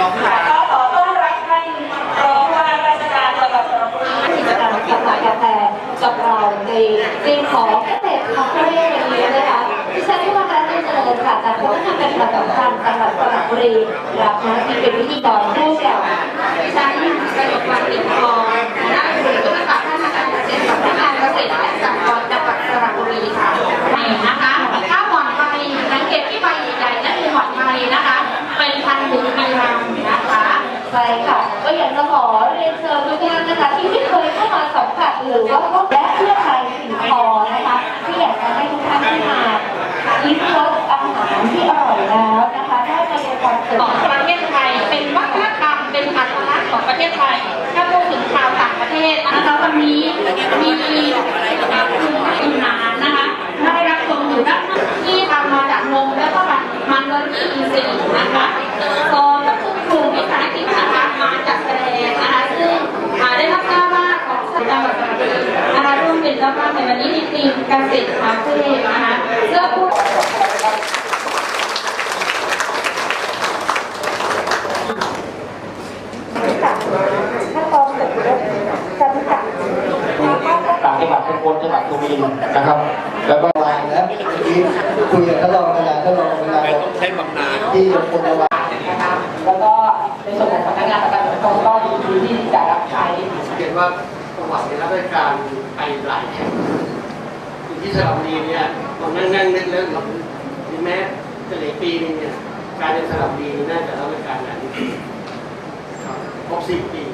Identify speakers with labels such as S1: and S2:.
S1: ร้องไห้
S2: ก็ขอต้อนรับท่านรองผู้ว่าราชการจังหวัดสระบุรี
S3: กิจกรรมขายกาแฟกับเราในเรื่องของเกษตรคาเฟ่วันนี้นะคะดิฉันที่มาการเจริญค่ะจากผู้ทำเป็นประจำการจังหวัดสระบุรีรับหน้าที่เป็นพิธีกรผู้กล่าวดิฉัน
S4: ใช่
S3: ค่ะ ก็อยากจะขอเรียนเชิญทุกท่านนะคะที่ไม่เคยเข้ามาสัมผัสหรือว่าพบและเพื่อไทยสิ่งคอนะคะที่อยากจะให้ทุกท่านที่มาลิ้มรสอาหารที่อร่อยแล้วนะคะได้มาเรียนความสุ
S4: ของประเทศไทย เป็นวัฒนธรรมเป็นอัตลักษณ์ของประเทศไทยถ้าพูดถึงชาวต่างประเทศนะคะวันนี้มีคุณนานนะคะได้รับชมอยู่ด้านที่ทำมาจากนมแล้วก็มันโดยที่อินทรีย์นะคะ เป็นเจ้าภาพในวันนี้ในทีมเกษตรคาเฟ่นะคะเพื่อพูด
S3: ขั้นตอนเสร็จแล้วจะรู้จัก
S1: ต่างจังหวัดทุกคนจังหวัดสุรินทร์นะครับ แล้วก็
S5: วางนะเมื่อกี้คุยกับท่านรองเวลาท่านรองเวลา
S1: ต้องใช้บำนาญ
S5: ที่ยกคนระวาง
S2: นแล้วก็ในส่วนของพนักงานประกันสังคมก็ยินดีที่จะรับใช้
S6: เห็นว่า ประวัติในรับราชการไปหลายแห่งอยู่ที่สระบุรีเนี่ยตอนนั่งนั่งนึกแล้วถึงแม้จะเหลือปีนึงเนี่ยการในสระบุรีน่าจะรับราชการนานที่สุดครับครบสิบปีครบสิบปี